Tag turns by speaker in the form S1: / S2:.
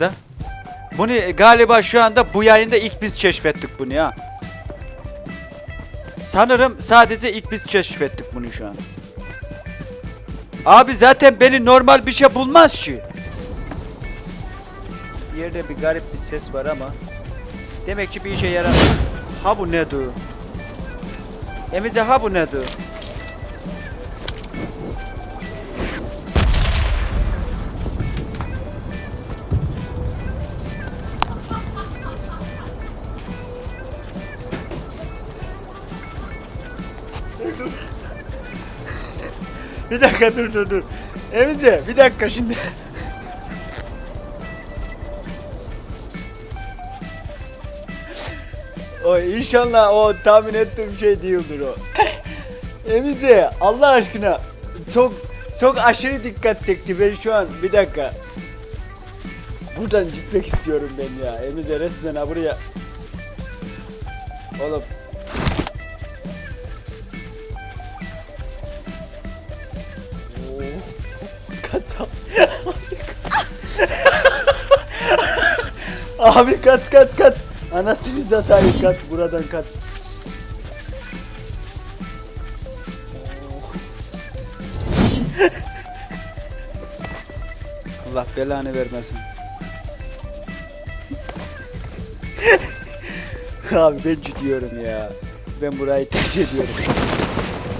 S1: aramızda. Bunu galiba şu anda bu yayında ilk biz keşfettik bunu ya. Sanırım sadece ilk biz keşfettik bunu şu an. Abi zaten beni normal bir şey bulmaz ki. Yerde bir garip bir ses var ama demek ki bir işe yaramıyor. Ha bu ne du? Emice ha bu ne du? Bir dakika dur dur dur. Emice bir dakika şimdi. o inşallah o tahmin ettiğim şey değildir o. Emice Allah aşkına çok çok aşırı dikkat çekti ben şu an bir dakika. Buradan gitmek istiyorum ben ya. Emice resmen ha buraya. Oğlum Kaç abi. kaç kaç kaç. Anasını satayım kaç buradan kaç. Allah belanı vermesin. abi ben gidiyorum ya. Ben burayı tercih ediyorum.